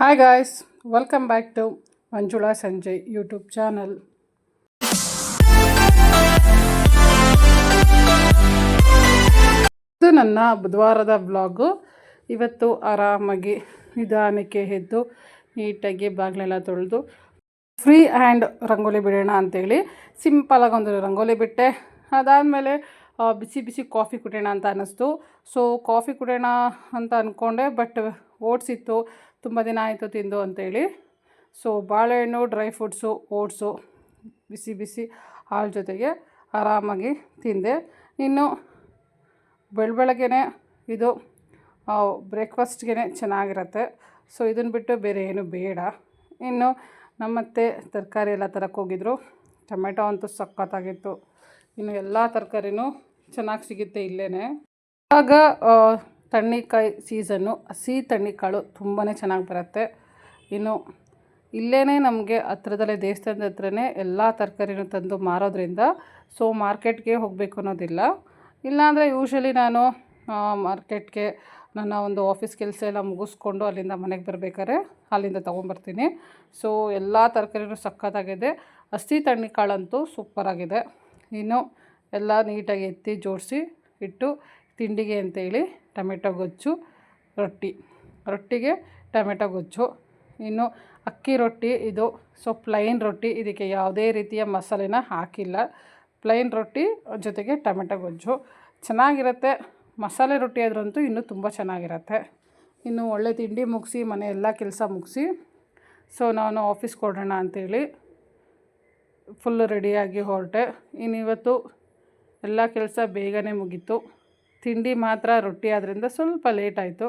Hi guys welcome back to Manjula Sanjay YouTube channel ಇದು ನನ್ನ ಬುಧವಾರದ blog ಇವತ್ತು ಆರಾಮಾಗಿ ನಿಧಾನಕ್ಕೆ ಎದ್ದು ನೀಟಾಗಿ ಬಾಗಿಲೆಲ್ಲ ತೊಳೆದು ಫ್ರೀ ಹ್ಯಾಂಡ್ ರಂಗೋಲಿ ಬಿಡೋಣ ಅಂತೇಳಿ. ಸಿಂಪಲಾಗಿ ಒಂದು ರಂಗೋಲಿ ಬಿಟ್ಟೆ. ಅದಾದಮೇಲೆ ಬಿಸಿ ಬಿಸಿ ಕಾಫಿ ಕುಡಿಯೋಣ ಅಂತ ಅನ್ನಿಸ್ತು. ಸೊ ಕಾಫಿ ಕುಡಿಯೋಣ ಅಂತ ಅಂದ್ಕೊಂಡೆ ಬಟ್ ಓಟ್ಸ್ ಇತ್ತು. ತುಂಬ ದಿನ ಆಯಿತು ತಿಂದು ಅಂತೇಳಿ. ಸೊ ಬಾಳೆಹಣ್ಣು ಡ್ರೈ ಫ್ರೂಟ್ಸು ಓಟ್ಸು ಬಿಸಿ ಬಿಸಿ ಹಾಲು ಜೊತೆಗೆ ಆರಾಮಾಗಿ ತಿಂದೆ. ಇನ್ನು ಬೆಳ ಬೆಳಗ್ಗೆನೆ ಇದು ಬ್ರೇಕ್ಫಾಸ್ಟ್ಗೆ ಚೆನ್ನಾಗಿರುತ್ತೆ. ಸೊ ಇದನ್ನು ಬಿಟ್ಟು ಬೇರೆ ಏನು ಬೇಡ. ಇನ್ನು ನಮ್ಮತ್ತೆ ತರಕಾರಿ ಎಲ್ಲ ತರಕ್ಕೆ ಹೋಗಿದ್ರು. ಟೊಮೆಟೊ ಅಂತೂ ಸಖತ್ತಾಗಿತ್ತು. ಇನ್ನು ಎಲ್ಲ ತರಕಾರಿನೂ ಚೆನ್ನಾಗಿ ಸಿಗುತ್ತೆ ಇಲ್ಲೇ ಆಗ ತಣ್ಣಿಕಾಯಿ ಸೀಸನ್ನು, ಹಸಿ ತಣ್ಣಿಕಾಳು ತುಂಬಾ ಚೆನ್ನಾಗಿ ಬರುತ್ತೆ. ಇನ್ನು ಇಲ್ಲೇ ನಮಗೆ ಹತ್ರದಲ್ಲೇ, ದೇವಸ್ಥಾನದ ಹತ್ರನೇ ಎಲ್ಲ ತರಕಾರಿನೂ ತಂದು ಮಾರೋದ್ರಿಂದ ಸೊ ಮಾರ್ಕೆಟ್ಗೆ ಹೋಗಬೇಕು ಅನ್ನೋದಿಲ್ಲ. ಇಲ್ಲಾಂದರೆ ಯೂಶಲಿ ನಾನು ಮಾರ್ಕೆಟ್ಗೆ ನನ್ನ ಒಂದು ಆಫೀಸ್ ಕೆಲಸ ಎಲ್ಲ ಮುಗಿಸ್ಕೊಂಡು ಅಲ್ಲಿಂದ ಮನೆಗೆ ಬರಬೇಕಾದ್ರೆ ಅಲ್ಲಿಂದ ತೊಗೊಂಬರ್ತೀನಿ. ಸೊ ಎಲ್ಲ ತರಕಾರಿನೂ ಸಕ್ಕತ್ತಾಗಿದೆ. ಹಸಿ ತಣ್ಣಿಕಾಳಂತೂ ಸೂಪರಾಗಿದೆ ಇನ್ನು ಎಲ್ಲ ನೀಟಾಗಿ ಎತ್ತಿ ಜೋಡಿಸಿ ಇಟ್ಟು ತಿಂಡಿಗೆ ಅಂತೇಳಿ ಟೊಮೆಟೊ ಗೊಜ್ಜು, ರೊಟ್ಟಿ. ರೊಟ್ಟಿಗೆ ಟೊಮೆಟೊ ಗೊಜ್ಜು. ಇನ್ನು ಅಕ್ಕಿ ರೊಟ್ಟಿ, ಇದು ಸೊ ಪ್ಲೈನ್ ರೊಟ್ಟಿ. ಇದಕ್ಕೆ ಯಾವುದೇ ರೀತಿಯ ಮಸಾಲೆನ ಹಾಕಿಲ್ಲ. ಪ್ಲೈನ್ ರೊಟ್ಟಿ ಜೊತೆಗೆ ಟೊಮೆಟೊ ಗೊಜ್ಜು. ಚೆನ್ನಾಗಿರುತ್ತೆ. ಮಸಾಲೆ ರೊಟ್ಟಿ ಆದ್ರಂತೂ ಇನ್ನೂ ತುಂಬ ಚೆನ್ನಾಗಿರುತ್ತೆ. ಇನ್ನು ಒಳ್ಳೆ ತಿಂಡಿ ಮುಗಿಸಿ, ಮನೆ ಎಲ್ಲ ಕೆಲಸ ಮುಗಿಸಿ, ಸೊ ನಾನು ಆಫೀಸ್ಗೆ ಕೊಡೋಣ ಅಂತೇಳಿ ಫುಲ್ ರೆಡಿಯಾಗಿ ಹೊರಟೆ. ಇನ್ನು ಇವತ್ತು ಎಲ್ಲ ಕೆಲಸ ಬೇಗನೆ ಮುಗೀತು. ತಿಂಡಿ ಮಾತ್ರ ರೊಟ್ಟಿ ಆದ್ದರಿಂದ ಸ್ವಲ್ಪ ಲೇಟ್ ಆಯಿತು.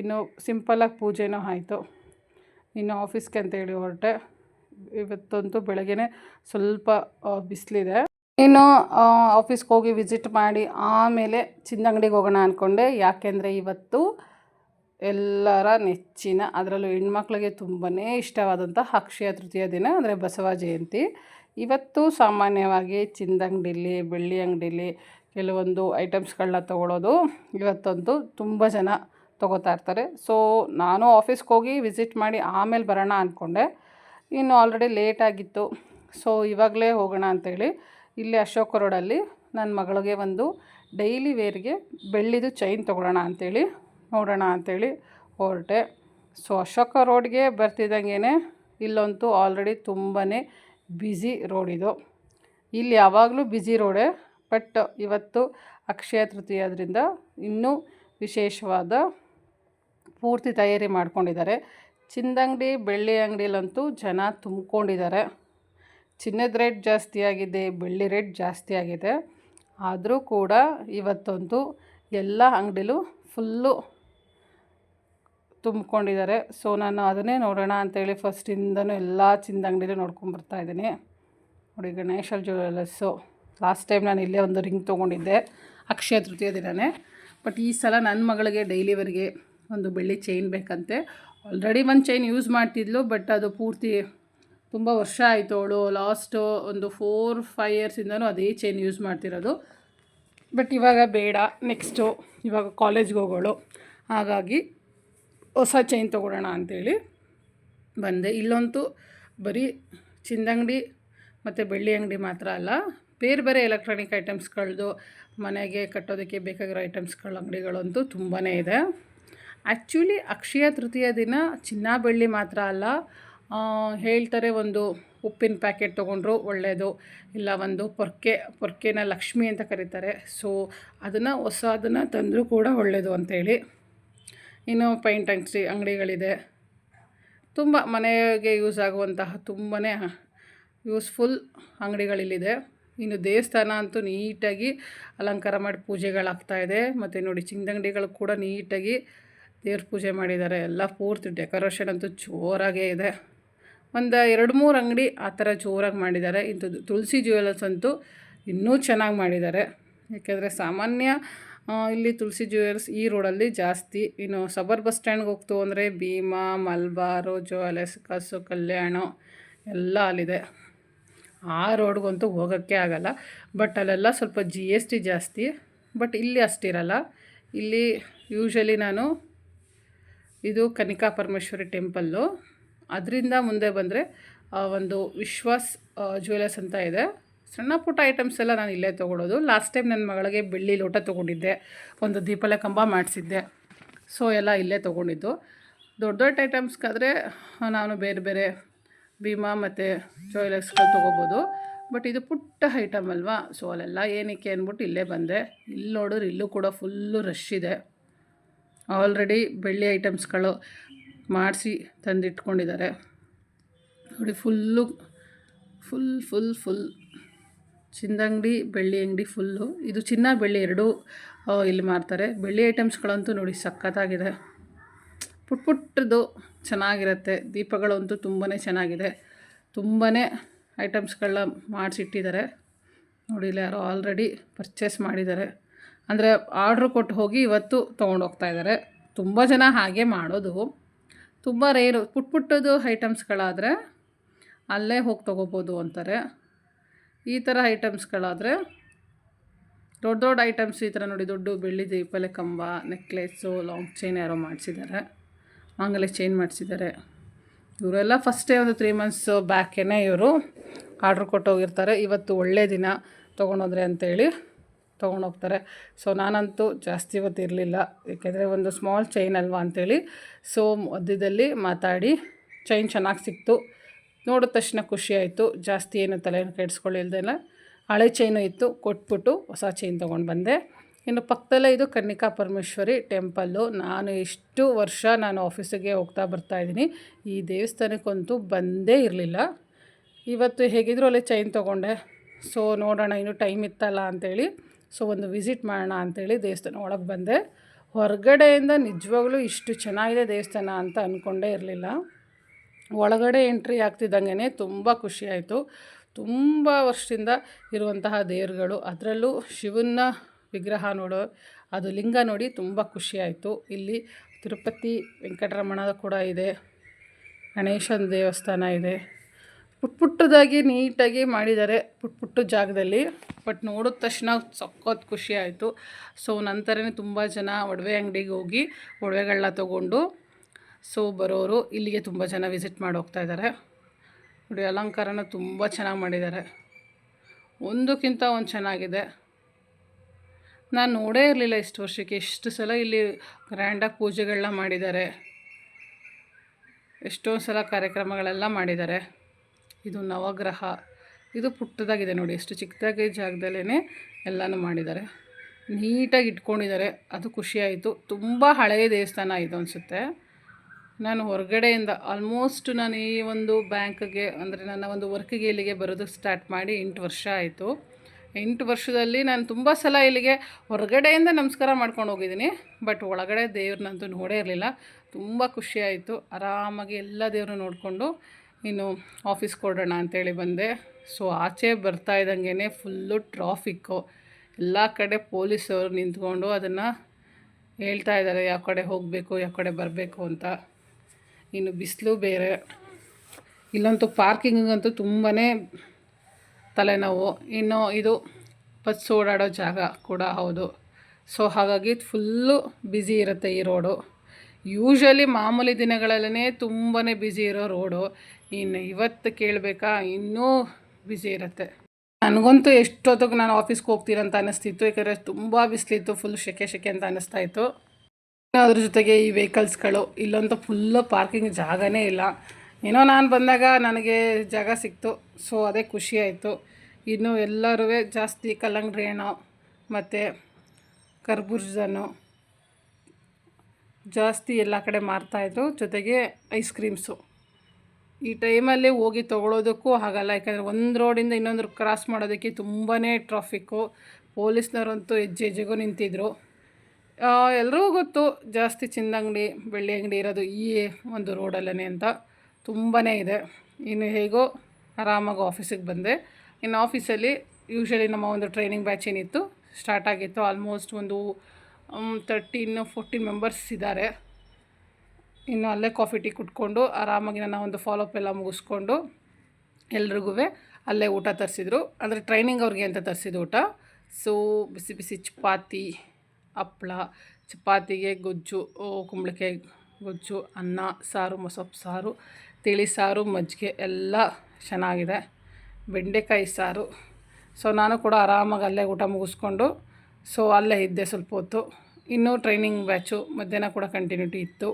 ಇನ್ನು ಸಿಂಪಲಾಗಿ ಪೂಜೆನೂ ಆಯಿತು. ಇನ್ನು ಆಫೀಸ್ಗೆ ಅಂತೇಳಿ ಹೊರಟೆ. ಇವತ್ತಂತೂ ಬೆಳಗ್ಗೆ ಸ್ವಲ್ಪ ಬಿಸಿಲಿದೆ. ಇನ್ನು ಆಫೀಸ್ಗೆ ಹೋಗಿ ವಿಸಿಟ್ ಮಾಡಿ ಆಮೇಲೆ ಚಿನ್ನಂಗಡಿಗೆ ಹೋಗೋಣ ಅಂದ್ಕೊಂಡೆ ಯಾಕೆಂದರೆ ಇವತ್ತು ಎಲ್ಲರ ನೆಚ್ಚಿನ, ಅದರಲ್ಲೂ ಹೆಣ್ಮಕ್ಳಿಗೆ ತುಂಬಾ ಇಷ್ಟವಾದಂಥ ಅಕ್ಷಯ ತೃತೀಯ ದಿನ, ಅಂದರೆ ಬಸವ ಜಯಂತಿ. ಇವತ್ತು ಸಾಮಾನ್ಯವಾಗಿ ಚಿಂದಂಗಡಿಲಿ ಬೆಳ್ಳಿ ಅಂಗಡಿಲಿ ಕೆಲವೊಂದು ಐಟಮ್ಸ್ಗಳನ್ನ ತೊಗೊಳೋದು. ಇವತ್ತಂತೂ ತುಂಬ ಜನ ತೊಗೋತಾ ಇರ್ತಾರೆ. ಸೊ ನಾನು ಆಫೀಸ್ಗೆ ಹೋಗಿ ವಿಸಿಟ್ ಮಾಡಿ ಆಮೇಲೆ ಬರೋಣ ಅಂದ್ಕೊಂಡೆ ಇನ್ನು ಆಲ್ರೆಡಿ ಲೇಟ್ ಆಗಿತ್ತು. ಸೊ ಇವಾಗಲೇ ಹೋಗೋಣ ಅಂಥೇಳಿ ಇಲ್ಲಿ ಅಶೋಕ ರೋಡಲ್ಲಿ ನನ್ನ ಮಗಳಿಗೆ ಒಂದು ಡೈಲಿ ವೇರ್ಗೆ ಬೆಳ್ಳಿದು ಚೈನ್ ತೊಗೊಳ್ಳೋಣ ಅಂಥೇಳಿ ನೋಡೋಣ ಅಂಥೇಳಿ ಹೊರಟೆ. ಸೊ ಅಶೋಕ ರೋಡ್ಗೆ ಬರ್ತಿದ್ದಂಗೆ ಇಲ್ಲಂತೂ ಆಲ್ರೆಡಿ ತುಂಬಾ ಬ್ಯುಸಿ ರೋಡಿದು ಇಲ್ಲಿ ಯಾವಾಗಲೂ ಬ್ಯುಸಿ ರೋಡೇ. ಬಟ್ ಇವತ್ತು ಅಕ್ಷಯ ತೃತೀಯ ಆದ್ರಿಂದ ಇನ್ನೂ ವಿಶೇಷವಾದ ಪೂರ್ತಿ ತಯಾರಿ ಮಾಡ್ಕೊಂಡಿದ್ದಾರೆ. ಚಿನ್ನದಂಗಡಿ ಬೆಳ್ಳಿ ಅಂಗಡಿಲಂತೂ ಜನ ತುಂಬಿಕೊಂಡಿದ್ದಾರೆ. ಚಿನ್ನದ ರೇಟ್ ಜಾಸ್ತಿ ಆಗಿದೆ, ಬೆಳ್ಳಿ ರೇಟ್ ಜಾಸ್ತಿ ಆಗಿದೆ. ಆದರೂ ಕೂಡ ಇವತ್ತಂತೂ ಎಲ್ಲ ಅಂಗಡಿಲೂ ಫುಲ್ಲು ತುಂಬಿಕೊಂಡಿದ್ದಾರೆ. ಸೊ, ನಾನು ಅದನ್ನೇ ನೋಡೋಣ ಅಂತೇಳಿ ಫಸ್ಟಿಂದನೂ ಎಲ್ಲ ಚಿನ್ನದ ಅಂಗಡಿಲೂ ನೋಡ್ಕೊಂಬರ್ತಾಯಿದ್ದೀನಿ ನೋಡಿ ಗಣೇಶ ಜ್ಯುವೆಲರ್ಸು ಲಾಸ್ಟ್ ಟೈಮ್ ನಾನು ಇಲ್ಲೇ ಒಂದು ರಿಂಗ್ ತೊಗೊಂಡಿದ್ದೆ, ಅಕ್ಷಯ ತೃತೀಯ ದಿನವೇ ಬಟ್ ಈ ಸಲ ನನ್ನ ಮಗಳಿಗೆ ಡೈಲಿವರಿಗೆ ಒಂದು ಬೆಳ್ಳಿ ಚೈನ್ ಬೇಕಂತೆ. ಆಲ್ರೆಡಿ ಒಂದು ಚೈನ್ ಯೂಸ್ ಮಾಡ್ತಿದ್ಲು ಬಟ್ ಅದು ಪೂರ್ತಿ ತುಂಬ ವರ್ಷ ಆಯಿತು ಅವಳು. ಲಾಸ್ಟು ಒಂದು ಫೋರ್ ಫೈವ್ ಇಯರ್ಸಿಂದನೂ ಅದೇ ಚೈನ್ ಯೂಸ್ ಮಾಡ್ತಿರೋದು. ಬಟ್ ಇವಾಗ ಬೇಡ ನೆಕ್ಸ್ಟು ಇವಾಗ ಕಾಲೇಜ್ಗೆ ಹೋಗೋಳು. ಹಾಗಾಗಿ ಹೊಸ ಚೈನ್ ತೊಗೊಳೋಣ ಅಂಥೇಳಿ ಬಂದೆ. ಇಲ್ಲಂತೂ ಬರೀ ಚಿಂದಂಗಡಿ ಮತ್ತು ಬೆಳ್ಳಿ ಅಂಗಡಿ ಮಾತ್ರ ಅಲ್ಲ ಬೇರೆ ಬೇರೆ ಎಲೆಕ್ಟ್ರಾನಿಕ್ ಐಟಮ್ಸ್ಗಳದ್ದು ಮನೆಗೆ ಕಟ್ಟೋದಕ್ಕೆ ಬೇಕಾಗಿರೋ ಐಟಮ್ಸ್ಗಳ ಅಂಗಡಿಗಳಂತೂ ತುಂಬಾ ಇದೆ. ಆ್ಯಕ್ಚುಲಿ ಅಕ್ಷಯ ತೃತೀಯ ದಿನ ಚಿನ್ನ ಬೆಳ್ಳಿ ಮಾತ್ರ ಅಲ್ಲ ಹೇಳ್ತಾರೆ ಒಂದು ಉಪ್ಪಿನ ಪ್ಯಾಕೆಟ್ ತೊಗೊಂಡ್ರು ಒಳ್ಳೆಯದು ಇಲ್ಲ ಒಂದು ಪೊರ್ಕೆ, ಪೊರ್ಕೆನ ಲಕ್ಷ್ಮಿ ಅಂತ ಕರೀತಾರೆ. ಸೊ ಅದನ್ನು ಹೊಸದನ್ನು ತಂದರೂ ಕೂಡ ಒಳ್ಳೆಯದು ಅಂಥೇಳಿ ಇನ್ನು ಪೈಂಟ್ ಅಂಗಡಿ, ಅಂಗಡಿಗಳಿದೆ. ತುಂಬ ಮನೆಗೆ ಯೂಸ್ ಆಗುವಂತಹ ತುಂಬಾ ಯೂಸ್ಫುಲ್ ಅಂಗಡಿಗಳಿಲ್ಲಿದೆ. ಇನ್ನು ದೇವಸ್ಥಾನ ಅಂತೂ ನೀಟಾಗಿ ಅಲಂಕಾರ ಮಾಡಿ ಪೂಜೆಗಳಾಗ್ತಾಯಿದೆ ಮತ್ತು ನೋಡಿ ಚಿಂದಂಗಡಿಗಳು ಕೂಡ ನೀಟಾಗಿ ದೇವ್ರ ಪೂಜೆ ಮಾಡಿದ್ದಾರೆ. ಎಲ್ಲ ಪೂರ್ತಿ ಡೆಕೋರೇಷನ್ ಅಂತೂ ಜೋರಾಗೇ ಇದೆ. ಒಂದು ಎರಡು ಮೂರು ಅಂಗಡಿ ಆ ಥರ ಜೋರಾಗಿ ಮಾಡಿದ್ದಾರೆ. ಇಂಥ ತುಳಸಿ ಜ್ಯುವೆಲರ್ಸ್ ಅಂತೂ ಇನ್ನೂ ಚೆನ್ನಾಗಿ ಮಾಡಿದ್ದಾರೆ. ಏಕೆಂದರೆ ಸಾಮಾನ್ಯ ಇಲ್ಲಿ ತುಳಸಿ ಜ್ಯುವೆಲ್ಸ್ ಈ ರೋಡಲ್ಲಿ ಜಾಸ್ತಿ. ಇನ್ನು ಸಬರ್ ಬಸ್ ಸ್ಟ್ಯಾಂಡ್ಗೆ ಹೋಗ್ತು ಅಂದರೆ ಭೀಮಾ, ಮಲ್ಬಾರು ಜ್ಯುವೆಲರ್ಸ್ ಕಸು, ಕಲ್ಯಾಣ ಎಲ್ಲ ಅಲ್ಲಿದೆ. ಆ ರೋಡ್ಗಂತೂ ಹೋಗೋಕ್ಕೆ ಆಗಲ್ಲ. ಬಟ್ ಅಲ್ಲೆಲ್ಲ ಸ್ವಲ್ಪ ಜಿ ಎಸ್ ಟಿ ಜಾಸ್ತಿ. ಬಟ್ ಇಲ್ಲಿ ಅಷ್ಟಿರಲ್ಲ. ಇಲ್ಲಿ ಯೂಶ್ವಲಿ ನಾನು ಇದು ಕನಿಕಾ ಪರಮೇಶ್ವರಿ ಟೆಂಪಲ್ಲು ಅದರಿಂದ ಮುಂದೆ ಬಂದರೆ ಒಂದು ವಿಶ್ವಾಸ್ ಜ್ಯುವೆಲರ್ಸ್ ಅಂತ ಇದೆ. ಸಣ್ಣ ಪುಟ್ಟ ಐಟಮ್ಸ್ ಎಲ್ಲ ನಾನು ಇಲ್ಲೇ ತೊಗೊಳೋದು. ಲಾಸ್ಟ್ ಟೈಮ್ ನನ್ನ ಮಗಳಿಗೆ ಬೆಳ್ಳಿ ಲೋಟ ತೊಗೊಂಡಿದ್ದೆ. ಒಂದು ದೀಪಲ ಕಂಬ ಮಾಡಿಸಿದ್ದೆ. ಸೊ ಎಲ್ಲ ಇಲ್ಲೇ ತೊಗೊಂಡಿದ್ದು. ದೊಡ್ಡ ದೊಡ್ಡ ಐಟಮ್ಸ್ಗಾದರೆ ನಾನು ಬೇರೆ ಬೇರೆ ಭೀಮಾ ಮತ್ತು ಚೋಯ್ಲೆಕ್ಸ್ಗಳು ತೊಗೋಬೋದು. ಬಟ್ ಇದು ಪುಟ್ಟ ಐಟಮ್ ಅಲ್ವಾ? ಸೊ ಅಲ್ಲೆಲ್ಲ ಏನಕ್ಕೆ ಅಂದ್ಬಿಟ್ಟು ಇಲ್ಲೇ ಬಂದೆ. ಇಲ್ಲಿ ನೋಡಿದ್ರೆ ಇಲ್ಲೂ ಕೂಡ ಫುಲ್ಲು ರಶ್ ಇದೆ. ಆಲ್ರೆಡಿ ಬೆಳ್ಳಿ ಐಟಮ್ಸ್ಗಳು ಮಾಡಿಸಿ ತಂದಿಟ್ಕೊಂಡಿದ್ದಾರೆ. ನೋಡಿ ಫುಲ್ಲು, ಫುಲ್ ಫುಲ್ ಫುಲ್. ಚಿನ್ನಂಗಡಿ ಬೆಳ್ಳಿ ಅಂಗಡಿ ಫುಲ್ಲು. ಇದು ಚಿನ್ನ, ಬೆಳ್ಳಿ ಎರಡೂ ಇಲ್ಲಿ ಮಾರ್ತಾರೆ. ಬೆಳ್ಳಿ ಐಟಮ್ಸ್ಗಳಂತೂ ನೋಡಿ ಸಖತ್ತಾಗಿದೆ. ಪುಟ್ ಪುಟ್ಟದು ಚೆನ್ನಾಗಿರುತ್ತೆ. ದೀಪಗಳಂತೂ ತುಂಬಾ ಚೆನ್ನಾಗಿದೆ. ತುಂಬಾ ಐಟಮ್ಸ್ಗಳನ್ನ ಮಾಡಿಸಿಟ್ಟಿದ್ದಾರೆ. ನೋಡಿ, ಇಲ್ಲಿ ಯಾರೋ ಆಲ್ರೆಡಿ ಪರ್ಚೇಸ್ ಮಾಡಿದ್ದಾರೆ. ಅಂದರೆ ಆರ್ಡ್ರ್ ಕೊಟ್ಟು ಹೋಗಿ ಇವತ್ತು ತೊಗೊಂಡು ಹೋಗ್ತಾ ಇದ್ದಾರೆ. ತುಂಬ ಜನ ಹಾಗೆ ಮಾಡೋದು. ತುಂಬ ರೇರು, ಪುಟ್ ಪುಟ್ಟದು ಐಟಮ್ಸ್ಗಳಾದರೆ ಅಲ್ಲೇ ಹೋಗಿ ತೊಗೋಬೋದು ಅಂತಾರೆ. ಈ ಥರ ಐಟಮ್ಸ್ಗಳಾದರೆ ದೊಡ್ಡ ದೊಡ್ಡ ಐಟಮ್ಸ್ ಈ ಥರ ನೋಡಿ, ದೊಡ್ಡ ಬೆಳ್ಳಿ ದೀಪಲೆ ಕಂಬ ನೆಕ್ಲೆಸ್ಸು ಲಾಂಗ್ ಚೈನ್ ಯಾರೋ ಮಾಡಿಸಿದ್ದಾರೆ. ಮಾಂಗಲ್ಯ ಚೇಂಜ್ ಮಾಡಿಸಿದ್ದಾರೆ. ಇವರೆಲ್ಲ ಫಸ್ಟೇ ಒಂದು ತ್ರೀ ಮಂತ್ಸ್ ಬ್ಯಾಕೇ ಇವರು. ಆರ್ಡ್ರ್ ಕೊಟ್ಟೋಗಿರ್ತಾರೆ ಇವತ್ತು ಒಳ್ಳೆ ದಿನ ತೊಗೊಂಡೋದ್ರೆ ಅಂತೇಳಿ ತೊಗೊಂಡೋಗ್ತಾರೆ. ಸೊ ನಾನಂತೂ ಜಾಸ್ತಿ ಇವತ್ತು ಇರಲಿಲ್ಲ. ಏಕೆಂದರೆ ಒಂದು ಸ್ಮಾಲ್ ಚೈನ್ ಅಲ್ವಾ ಅಂಥೇಳಿ ಸೊ ಮಧ್ಯದಲ್ಲಿ ಮಾತಾಡಿ ಚೈನ್ ಚೆನ್ನಾಗಿ ಸಿಕ್ತು. ನೋಡಿದ ತಕ್ಷಣ ಖುಷಿ ಆಯಿತು. ಜಾಸ್ತಿ ಏನು ತಲೆಯನ್ನು ಕೆಡಿಸ್ಕೊಳ್ಳಿಲ್ದೆಲ್ಲ ಹಳೆ ಚೈನು ಇತ್ತು. ಕೊಟ್ಬಿಟ್ಟು ಹೊಸ ಚೈನ್ ತೊಗೊಂಡು ಬಂದೆ. ಇನ್ನು ಪಕ್ಕದಲ್ಲೇ ಇದು ಕನ್ನಿಕಾ ಪರಮೇಶ್ವರಿ ಟೆಂಪಲ್ಲು. ನಾನು ಎಷ್ಟು ವರ್ಷ ನಾನು ಆಫೀಸಿಗೆ ಹೋಗ್ತಾ ಬರ್ತಾಯಿದ್ದೀನಿ ಈ ದೇವಸ್ಥಾನಕ್ಕಂತೂ ಬಂದೇ ಇರಲಿಲ್ಲ. ಇವತ್ತು ಹೇಗಿದ್ರು ಅಲ್ಲಿ ಚೈನ್ ತೊಗೊಂಡೆ. ಸೊ ನೋಡೋಣ, ಇನ್ನೂ ಟೈಮ್ ಇತ್ತಲ್ಲ ಅಂಥೇಳಿ ಸೊ ಒಂದು ವಿಸಿಟ್ ಮಾಡೋಣ ಅಂಥೇಳಿ ದೇವಸ್ಥಾನ ಒಳಗೆ ಬಂದೆ. ಹೊರಗಡೆಯಿಂದ ನಿಜವಾಗ್ಲೂ ಇಷ್ಟು ಚೆನ್ನಾಗಿದೆ ದೇವಸ್ಥಾನ ಅಂತ ಅಂದ್ಕೊಂಡೇ ಇರಲಿಲ್ಲ. ಒಳಗಡೆ ಎಂಟ್ರಿ ಆಗ್ತಿದ್ದಂಗೆ ತುಂಬ ಖುಷಿಯಾಯಿತು ತುಂಬ ವರ್ಷದಿಂದ ಇರುವಂತಹ ದೇವರುಗಳು. ಅದರಲ್ಲೂ ಶಿವನ ವಿಗ್ರಹ ನೋಡೋ, ಅದು ಲಿಂಗ ನೋಡಿ ತುಂಬ ಖುಷಿಯಾಯಿತು ಇಲ್ಲಿ ತಿರುಪತಿ ವೆಂಕಟರಮಣ ಕೂಡ ಇದೆ, ಗಣೇಶನ ದೇವಸ್ಥಾನ ಇದೆ. ಪುಟ್ ಪುಟ್ಟದಾಗಿ ನೀಟಾಗಿ ಮಾಡಿದ್ದಾರೆ ಪುಟ್ ಪುಟ್ಟ ಜಾಗದಲ್ಲಿ, ಬಟ್ ನೋಡಿದ ತಕ್ಷಣ ಸಖತ್ ಖುಷಿ ಆಯಿತು. ಸೊ ನಂತರನೇ ತುಂಬ ಜನ ಒಡವೆ ಅಂಗಡಿಗೆ ಹೋಗಿ ಒಡವೆಗಳನ್ನ ತೊಗೊಂಡು ಸೊ ಬರೋರು ಇಲ್ಲಿಗೆ ತುಂಬ ಜನ ವಿಸಿಟ್ ಮಾಡಿ ಹೋಗ್ತಾ ಇದ್ದಾರೆ. ನೋಡಿ, ಅಲಂಕಾರನ ತುಂಬ ಚೆನ್ನಾಗಿ ಮಾಡಿದ್ದಾರೆ. ಒಂದಕ್ಕಿಂತ ಒಂದು ಚೆನ್ನಾಗಿದೆ. ನಾನು ನೋಡೇ ಇರಲಿಲ್ಲ ಇಷ್ಟು ವರ್ಷಕ್ಕೆ. ಎಷ್ಟು ಸಲ ಇಲ್ಲಿ ಗ್ರ್ಯಾಂಡಾಗಿ ಪೂಜೆಗಳನ್ನ ಮಾಡಿದ್ದಾರೆ ಎಷ್ಟೊಂದು ಸಲ ಕಾರ್ಯಕ್ರಮಗಳೆಲ್ಲ ಮಾಡಿದ್ದಾರೆ ಇದು ನವಗ್ರಹ. ಇದು ಪುಟ್ಟದಾಗಿದೆ ನೋಡಿ. ಎಷ್ಟು ಚಿಕ್ಕದಾಗಿ ಜಾಗದಲ್ಲೇ ಎಲ್ಲನೂ ಮಾಡಿದ್ದಾರೆ ನೀಟಾಗಿ ಇಟ್ಕೊಂಡಿದ್ದಾರೆ ಅದು ಖುಷಿಯಾಯಿತು ತುಂಬ ಹಳೆಯ ದೇವಸ್ಥಾನ ಇದು ಅನಿಸುತ್ತೆ. ನಾನು ಹೊರಗಡೆಯಿಂದ ಆಲ್ಮೋಸ್ಟ್ ನಾನು ಈ ಒಂದು ಬ್ಯಾಂಕ್ಗೆ ಅಂದರೆ ನನ್ನ ಒಂದು ವರ್ಕಿಗೆ ಇಲ್ಲಿಗೆ ಬರೋದು ಸ್ಟಾರ್ಟ್ ಮಾಡಿ ಎಂಟು ವರ್ಷ ಆಯಿತು. ಎಂಟು ವರ್ಷದಲ್ಲಿ ನಾನು ತುಂಬ ಸಲ ಇಲ್ಲಿಗೆ ಹೊರಗಡೆಯಿಂದ ನಮಸ್ಕಾರ ಮಾಡ್ಕೊಂಡು ಹೋಗಿದ್ದೀನಿ. ಬಟ್ ಒಳಗಡೆ ದೇವ್ರನ್ನಂತೂ ನೋಡೇ ಇರಲಿಲ್ಲ. ತುಂಬ ಖುಷಿಯಾಯಿತು. ಆರಾಮಾಗಿ ಎಲ್ಲ ದೇವ್ರನ್ನ ನೋಡಿಕೊಂಡು ಇನ್ನು ಆಫೀಸ್ ಕೊಡೋಣ ಅಂತೇಳಿ ಬಂದೆ. ಸೊ ಆಚೆ ಬರ್ತಾ ಇದ್ದಂಗೆ ಫುಲ್ಲು ಟ್ರಾಫಿಕ್ಕು. ಎಲ್ಲ ಕಡೆ ಪೊಲೀಸವರು ನಿಂತ್ಕೊಂಡು ಅದನ್ನು ಹೇಳ್ತಾ ಇದ್ದಾರೆ. ಯಾವ ಕಡೆ ಹೋಗಬೇಕು, ಯಾವ ಕಡೆ ಬರಬೇಕು ಅಂತ. ಇನ್ನು ಬಿಸಿಲು ಬೇರೆ. ಇಲ್ಲಂತೂ ಪಾರ್ಕಿಂಗಂತೂ ತುಂಬಾ ತಲೆನೋವು, ಇನ್ನು ಇದು ಬಸ್ ಓಡಾಡೋ ಜಾಗ ಕೂಡ ಹೌದು. ಸೊ ಹಾಗಾಗಿ ಫುಲ್ಲು ಬ್ಯುಸಿ ಇರುತ್ತೆ ಈ ರೋಡು ಯೂಶ್ವಲಿ ಮಾಮೂಲಿ ದಿನಗಳಲ್ಲೇ ತುಂಬಾ ಬ್ಯುಸಿ ಇರೋ ರೋಡು ಇನ್ನು ಇವತ್ತು ಕೇಳಬೇಕಾ, ಇನ್ನೂ ಬ್ಯುಸಿ ಇರುತ್ತೆ. ನನಗಂತೂ ಎಷ್ಟೊತ್ತಿಗೆ ನಾನು ಆಫೀಸ್ಗೆ ಹೋಗ್ತೀರಂತ ಅನ್ನಿಸ್ತಿತ್ತು ಯಾಕಂದರೆ ತುಂಬ ಬಿಸಿಲಿತ್ತು ಫುಲ್ ಶೆಕೆ ಶೆಕೆ ಅಂತ ಅನ್ನಿಸ್ತಾ ಇತ್ತು. ಅದ್ರ ಜೊತೆಗೆ ಈ ವೆಹಿಕಲ್ಸ್ಗಳು ಇಲ್ಲಂತೂ ಫುಲ್ಲು ಪಾರ್ಕಿಂಗ್ ಜಾಗನೇ ಇಲ್ಲ. ಏನೋ ನಾನು ಬಂದಾಗ ನನಗೆ ಜಾಗ ಸಿಕ್ತು ಸೊ ಅದೇ ಖುಷಿ ಆಯಿತು. ಇನ್ನು ಎಲ್ಲರೂ ಜಾಸ್ತಿ ಕಲ್ಲಂಗಡಿ ಹಣ್ಣು ಮತ್ತು ಕರ್ಬೂಜನು ಜಾಸ್ತಿ ಎಲ್ಲ ಕಡೆ ಮಾರ್ತಾಯಿದ್ರು ಜೊತೆಗೆ ಐಸ್ ಕ್ರೀಮ್ಸು. ಈ ಟೈಮಲ್ಲಿ ಹೋಗಿ ತೊಗೊಳೋದಕ್ಕೂ ಆಗಲ್ಲ. ಯಾಕಂದರೆ ಒಂದು ರೋಡಿಂದ ಇನ್ನೊಂದು ಕ್ರಾಸ್ ಮಾಡೋದಕ್ಕೆ ತುಂಬಾ ಟ್ರಾಫಿಕ್ಕು ಪೊಲೀಸ್ನವರಂತೂ ಹೆಜ್ಜೆ ಹೆಜ್ಜೆಗೂ ನಿಂತಿದ್ರು. ಎಲ್ರಿಗೂ ಗೊತ್ತು, ಜಾಸ್ತಿ ಚಿನ್ನಂಗಡಿ ಬೆಳ್ಳಿ ಅಂಗಡಿ ಇರೋದು ಈ ಒಂದು ರೋಡಲ್ಲೇ ಅಂತ. ತುಂಬಾ ಇದೆ. ಇನ್ನು ಹೇಗೋ ಆರಾಮಾಗಿ ಆಫೀಸಿಗೆ ಬಂದೆ. ಇನ್ನು ಆಫೀಸಲ್ಲಿ ಯೂಶ್ವಲಿ ನಮ್ಮ ಒಂದು ಟ್ರೈನಿಂಗ್ ಬ್ಯಾಚ್ ಏನಿತ್ತು ಸ್ಟಾರ್ಟ್ ಆಗಿತ್ತು. ಆಲ್ಮೋಸ್ಟ್ ಒಂದು ತರ್ಟೀನ್ ಫೋರ್ಟೀನ್ ಮೆಂಬರ್ಸ್ ಇದ್ದಾರೆ. ಇನ್ನು ಅಲ್ಲೇ ಕಾಫಿ ಟೀ ಕುಟ್ಕೊಂಡು ಆರಾಮಾಗಿ ನನ್ನ ಒಂದು ಫಾಲೋಅಪ್ ಎಲ್ಲ ಮುಗಿಸ್ಕೊಂಡು ಎಲ್ರಿಗೂ ಅಲ್ಲೇ ಊಟ ತರಿಸಿದ್ರು. ಅಂದರೆ ಟ್ರೈನಿಂಗ್ ಅವ್ರಿಗೆ ಅಂತ ತರಿಸಿದ್ದು ಊಟ, ಸೊ, ಬಿಸಿ ಬಿಸಿ ಚಪಾತಿ ಹಪ್ಪಳ ಚಪಾತಿಗೆ ಗೊಜ್ಜು ಕುಂಬಳಕಾಯಿ ಗೊಜ್ಜು, ಅನ್ನ, ಸಾರು ಮೊಸಪ್ಪು ಸಾರು, ತಿಳಿ ಸಾರು, ಮಜ್ಜಿಗೆ ಎಲ್ಲ ಚೆನ್ನಾಗಿದೆ. ಬೆಂಡೆಕಾಯಿ ಸಾರು. ಸೊ ನಾನು ಕೂಡ ಆರಾಮಾಗಿ ಅಲ್ಲೇ ಊಟ ಮುಗಿಸ್ಕೊಂಡು ಸೊ ಅಲ್ಲೇ ಇದ್ದೆ ಸ್ವಲ್ಪ ಹೊತ್ತು. ಇನ್ನೂ ಟ್ರೈನಿಂಗ್ ಬ್ಯಾಚು ಮಧ್ಯಾಹ್ನ ಕೂಡ ಕಂಟಿನ್ಯೂಟಿ ಇತ್ತು.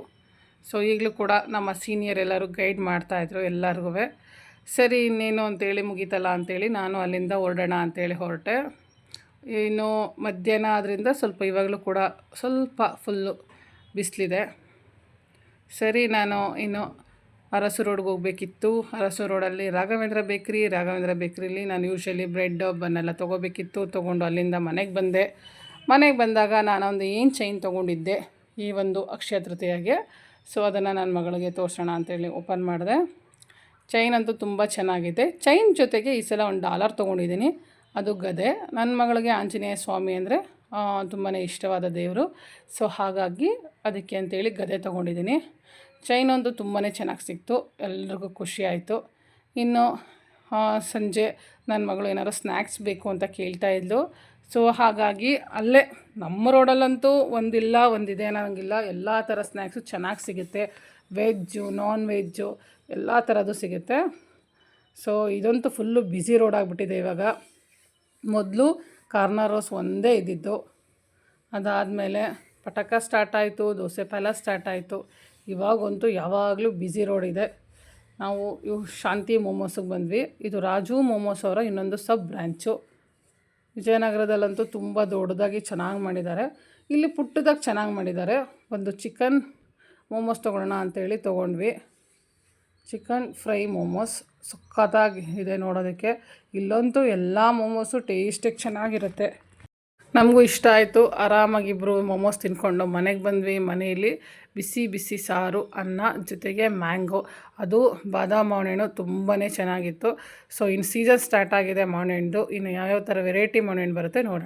ಸೊ ಈಗಲೂ ಕೂಡ ನಮ್ಮ ಸೀನಿಯರ್ ಎಲ್ಲರೂ ಗೈಡ್ ಮಾಡ್ತಾಯಿದ್ರು ಎಲ್ಲರಿಗೂ ಸರಿ, ಇನ್ನೇನು ಅಂತೇಳಿ ಮುಗೀತಲ್ಲ ಅಂತೇಳಿ ನಾನು ಅಲ್ಲಿಂದ ಹೊರಡೋಣ ಅಂತೇಳಿ ಹೊರಟೆ. ಇನ್ನು ಮಧ್ಯಾಹ್ನ ಆದ್ದರಿಂದ ಸ್ವಲ್ಪ ಇವಾಗಲೂ ಕೂಡ ಸ್ವಲ್ಪ ಫುಲ್ಲು ಬಿಸಿಲಿದೆ. ಸರಿ, ನಾನು ಇನ್ನು ಅರಸು ರೋಡ್ಗೆ ಹೋಗಬೇಕಿತ್ತು. ಅರಸು ರೋಡಲ್ಲಿ ರಾಘವೇಂದ್ರ ಬೇಕ್ರಿ, ರಾಘವೇಂದ್ರ ಬೇಕ್ರಿಲಿ ನಾನು ಯೂಶ್ವಲಿ ಬ್ರೆಡ್, ಬನ್ನೆಲ್ಲ ತೊಗೋಬೇಕಿತ್ತು. ತೊಗೊಂಡು ಅಲ್ಲಿಂದ ಮನೆಗೆ ಬಂದೆ. ಮನೆಗೆ ಬಂದಾಗ ನಾನೊಂದು ಏನು ಚೈನ್ ತೊಗೊಂಡಿದ್ದೆ, ಈ ಒಂದು ಅಕ್ಷಯ ತೃತೀಯಾಗೆ. ಸೊ ಅದನ್ನು ನನ್ನ ಮಗಳಿಗೆ ತೋರಿಸೋಣ ಅಂತೇಳಿ ಓಪನ್ ಮಾಡಿದೆ. ಚೈನ್ ಅಂತೂ ತುಂಬ ಚೆನ್ನಾಗಿದೆ. ಚೈನ್ ಜೊತೆಗೆ ಈ ಸಲ ಒಂದು ಡಾಲರ್ ತೊಗೊಂಡಿದ್ದೀನಿ. ಅದು ಗದೆ. ನನ್ನ ಮಗಳಿಗೆ ಆಂಜನೇಯ ಸ್ವಾಮಿ ಅಂದರೆ ತುಂಬಾ ಇಷ್ಟವಾದ ದೇವರು. ಸೊ ಹಾಗಾಗಿ ಅದಕ್ಕೆ ಅಂತೇಳಿ ಗದೆ ತೊಗೊಂಡಿದ್ದೀನಿ. ಚೈನ್ ಒಂದು ತುಂಬಾ ಚೆನ್ನಾಗಿ ಸಿಕ್ತು. ಎಲ್ರಿಗೂ ಖುಷಿ ಆಯಿತು. ಇನ್ನು ಸಂಜೆ ನನ್ನ ಮಗಳು ಏನಾದ್ರು ಸ್ನ್ಯಾಕ್ಸ್ ಬೇಕು ಅಂತ ಕೇಳ್ತಾ ಇದ್ಲು. ಸೊ, ಹಾಗಾಗಿ ಅಲ್ಲೇ ನಮ್ಮ ರೋಡಲ್ಲಂತೂ ಒಂದಿಲ್ಲ, ಒಂದಿದೆ ಅನ್ನೋಂಗಿಲ್ಲ. ಎಲ್ಲ ಥರ ಸ್ನ್ಯಾಕ್ಸು ಚೆನ್ನಾಗಿ ಸಿಗುತ್ತೆ. ವೆಜ್ಜು ನಾನ್ ವೆಜ್ಜು ಎಲ್ಲ ಥರದ್ದು ಸಿಗುತ್ತೆ. ಸೊ, ಇದಂತೂ ಫುಲ್ಲು ಬ್ಯುಸಿ ರೋಡ್ ಆಗಿಬಿಟ್ಟಿದೆ ಇವಾಗ. ಮೊದಲು ಕಾರ್ನರ್ ರೋಸ್ ಒಂದೇ ಇದ್ದಿದ್ದು. ಅದಾದಮೇಲೆ ಪಟಾಕ ಸ್ಟಾರ್ಟ್ ಆಯಿತು, ದೋಸೆ ಪಾಲ ಸ್ಟಾರ್ಟ್ ಆಯಿತು. ಇವಾಗಂತೂ ಯಾವಾಗಲೂ ಬ್ಯುಸಿ ರೋಡ್ ಇದೆ. ನಾವು ಇವು ಶಾಂತಿ ಮೋಮೋಸಿಗೆ ಬಂದ್ವಿ. ಇದು ರಾಜು ಮೋಮೋಸ್ ಅವರ ಇನ್ನೊಂದು ಸಬ್ ಬ್ರ್ಯಾಂಚು ವಿಜಯನಗರದಲ್ಲಂತೂ ತುಂಬ ದೊಡ್ಡದಾಗಿ ಚೆನ್ನಾಗಿ ಮಾಡಿದ್ದಾರೆ. ಇಲ್ಲಿ ಪುಟ್ಟದಾಗಿ ಚೆನ್ನಾಗಿ ಮಾಡಿದ್ದಾರೆ. ಒಂದು ಚಿಕನ್ ಮೋಮೋಸ್ ತೊಗೊಳ್ಳೋಣ ಅಂತೇಳಿ ತೊಗೊಂಡ್ವಿ. ಚಿಕನ್ ಫ್ರೈ ಮೋಮೋಸ್ ಸಖತ್ತಾಗಿ ಇದೆ ನೋಡೋದಕ್ಕೆ. ಇಲ್ಲಂತೂ ಎಲ್ಲ ಮೋಮೋಸು ಟೇಸ್ಟಿಗೆ ಚೆನ್ನಾಗಿರುತ್ತೆ. ನಮಗೂ ಇಷ್ಟ ಆಯಿತು. ಆರಾಮಾಗಿ ಇಬ್ಬರು ಮೋಮೋಸ್ ತಿನ್ಕೊಂಡು ಮನೆಗೆ ಬಂದ್ವಿ ಮನೆಯಲ್ಲಿ. ಬಿಸಿ ಬಿಸಿ ಸಾರು, ಅನ್ನ, ಜೊತೆಗೆ ಮ್ಯಾಂಗೋ. ಅದು ಬಾದಾಮ್ ಮಾವಿನಹಣ್ಣು ತುಂಬಾ ಚೆನ್ನಾಗಿತ್ತು. ಸೊ ಇನ್ನು ಸೀಸನ್ ಸ್ಟಾರ್ಟ್ ಆಗಿದೆ ಮಾವಿನಹಣ್ಣು ಇನ್ನು ಯಾವ್ಯಾವ ಥರ ವೆರೈಟಿ ಮಾವಿನಹಣ್ಣು ಬರುತ್ತೆ ನೋಡೋಣ.